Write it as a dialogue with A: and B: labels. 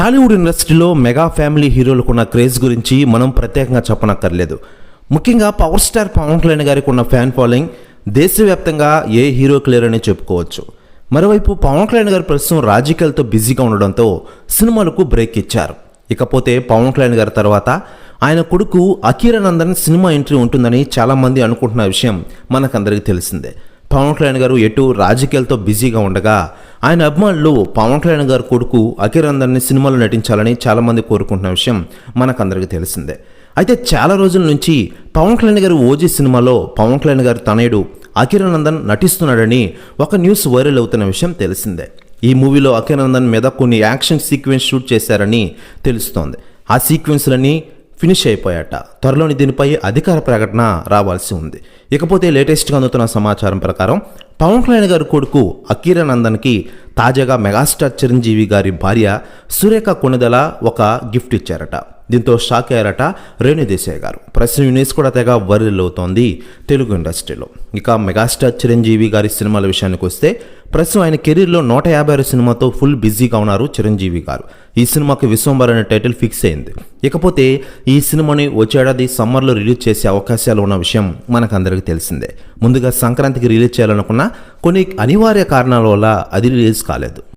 A: టాలీవుడ్ ఇండస్ట్రీలో mega family హీరోలకు ఉన్న క్రేజ్ గురించి మనం ప్రత్యేకంగా చెప్పనక్కర్లేదు. ముఖ్యంగా పవర్ స్టార్ పవన్ కళ్యాణ్ గారికి ఉన్న ఫ్యాన్ ఫాలోయింగ్ దేశవ్యాప్తంగా ఏ హీరోకి లేరని చెప్పుకోవచ్చు. మరోవైపు పవన్ కళ్యాణ్ గారు ప్రస్తుతం రాజకీయాలతో బిజీగా ఉండడంతో సినిమాలకు బ్రేక్ ఇచ్చారు. ఇకపోతే పవన్ కళ్యాణ్ గారి తర్వాత ఆయన కొడుకు అఖీరానందన్ సినిమా ఎంట్రీ ఉంటుందని చాలామంది అనుకుంటున్న విషయం మనకందరికీ తెలిసిందే. పవన్ కళ్యాణ్ గారు ఎటు రాజకీయాలతో బిజీగా ఉండగా ఆయన అభిమానులు పవన్ కళ్యాణ్ గారి కొడుకు అఖిరందర్ని సినిమాలో నటించాలని చాలామంది కోరుకుంటున్న విషయం మనకందరికీ తెలిసిందే. అయితే చాలా రోజుల నుంచి పవన్ కళ్యాణ్ గారు ఓజీ సినిమాలో పవన్ కళ్యాణ్ గారి తనయుడు అఖిరానందన్ నటిస్తున్నాడని ఒక న్యూస్ వైరల్ అవుతున్న విషయం తెలిసిందే. ఈ మూవీలో అఖిరానందన్ మీద కొన్ని యాక్షన్ సీక్వెన్స్ షూట్ చేశారని తెలుస్తోంది. ఆ సీక్వెన్స్లన్నీ ఫినిష్ అయిపోయాట. త్వరలోని దీనిపై అధికార ప్రకటన రావాల్సి ఉంది. ఇకపోతే లేటెస్ట్గా అందుతున్న సమాచారం ప్రకారం పవన్ కళ్యాణ్ గారి కొడుకు అకీరానందన్కి తాజాగా మెగాస్టార్ చిరంజీవి గారి భార్య సురేఖ కొనిదల ఒక గిఫ్ట్ ఇచ్చారట. దీంతో షాక్ అయ్యారట రేణు దేశాయ్ గారు. ప్రస్తుతం ఈ న్యూస్ కూడా తెగ వైరల్ అవుతోంది తెలుగు ఇండస్ట్రీలో. ఇక మెగాస్టార్ చిరంజీవి గారి సినిమాల విషయానికి వస్తే ప్రస్తుతం ఆయన కెరీర్లో నూట యాభై ఆరు సినిమాతో ఫుల్ బిజీగా ఉన్నారు చిరంజీవి గారు. ఈ సినిమాకి విశ్వంబర్ అనే టైటిల్ ఫిక్స్ అయింది. ఇకపోతే ఈ సినిమాని వచ్చేడాది సమ్మర్లో రిలీజ్ చేసే అవకాశాలు ఉన్న విషయం మనకందరికీ తెలిసిందే. ముందుగా సంక్రాంతికి రిలీజ్ చేయాలనుకున్న కొన్ని అనివార్య కారణాల వల్ల అది రిలీజ్ కాలేదు.